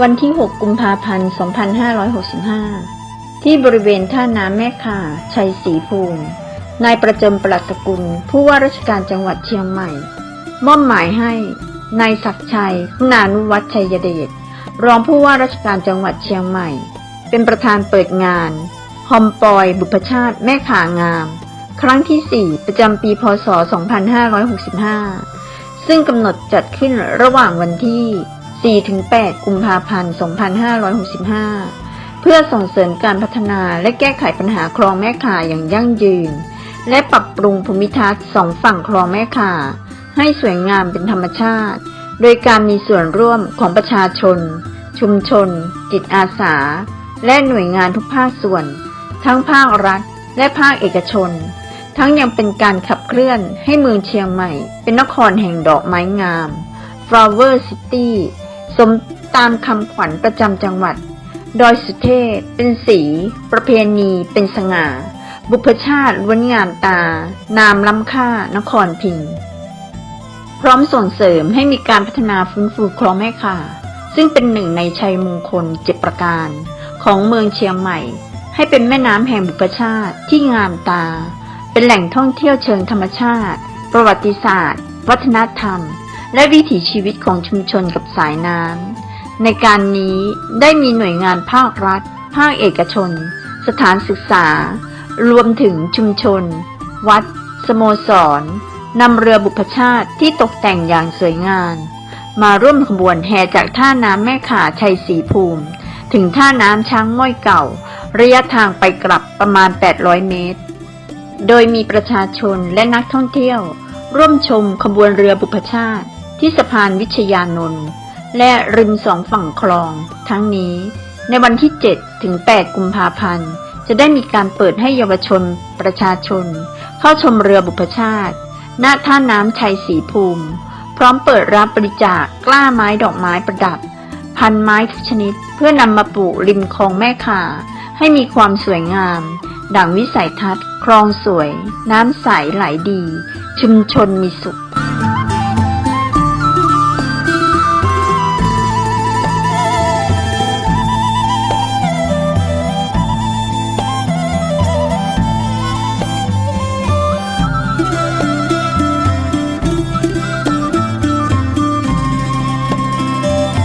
วันที่ 6 กุมภาพันธ์ 2565 ที่บริเวณท่าน้ำแม่ข่า ชัยศรีภูมิ นายประจมปลัดสกุล ผู้ว่าราชการจังหวัดเชียงใหม่ มอบหมายให้นายศักชัยคุณานุวัฒน์ชัยเดช รองผู้ว่าราชการจังหวัดเชียงใหม่ เป็นประธานเปิดงาน ฮอมปอย บุพชาติ แม่ขางาม ครั้งที่ 4 ประจำปี พศ 2565 ซึ่งกำหนดจัดขึ้นระหว่างวันที่ 4-8 กุมภาพันธ์ 2565 เพื่อส่งเสริมการพัฒนาและแก้ไขปัญหาคลองแม่ข่าอย่างยั่งยืน และปรับปรุงภูมิทัศน์สองฝั่งคลองแม่ข่า ให้สวยงามเป็นธรรมชาติ โดยการมีส่วนร่วมของประชาชน ชุมชน จิตอาสา และหน่วยงานทุกภาคส่วน ทั้งภาครัฐ และภาคเอกชน ทั้งยังเป็นการขับเคลื่อนให้เมืองเชียงใหม่ เป็นนครแห่งดอกไม้งาม Flower City สมตามคำขวัญประจำจังหวัด ดอยสุเทพเป็นสี ประเพณีเป็นสง่า บุพชาติล้วนงามตา นามล้ำค่านครพิงพร้อมส่งเสริมให้มีการพัฒนาฟื้นฟูคลองแม่ข่า ซึ่งเป็นหนึ่งในชัยมงคลเจ็ดประการ ของเมืองเชียงใหม่ ให้เป็นแม่น้ำแห่งบุพชาติที่งามตา เป็นแหล่งท่องเที่ยวเชิงธรรมชาติ ประวัติศาสตร์ วัฒนธรรม และวิถีชีวิตของชุมชนกับสายน้ำในการนี้ได้มีหน่วยงานภาครัฐ ภาคเอกชน สถานศึกษา รวมถึงชุมชน วัด สโมสรนำเรือบุพชาติที่ตกแต่งอย่างสวยงาม มาร่วมขบวนแห่จากท่าน้ำแม่ขาชัยศรีภูมิ ถึงท่าน้ำช้างม้อยเก่า ระยะทางไปกลับประมาณ 800 เมตร โดยมีประชาชนและนักท่องเที่ยว ร่วมชมขบวนเรือบุพชาติ ที่สะพานวิชยานนท์และริมสองฝั่งคลอง ทั้งนี้ ในวันที่ 7 ถึง 8 กุมภาพันธ์ จะได้มีการเปิดให้เยาวชน ประชาชน เข้าชมเรือบุพชาติณท่าน้ำชัยศรีภูมิ พร้อมเปิดรับบริจาคกล้าไม้ดอกไม้ประดับ พันไม้ทุกชนิด เพื่อนำมาปลูกริมคลองแม่ข่า ให้มีความสวยงาม ดังวิสัยทัศน์ คลองสวย น้ำใสไหลดี ชุมชนมีสุข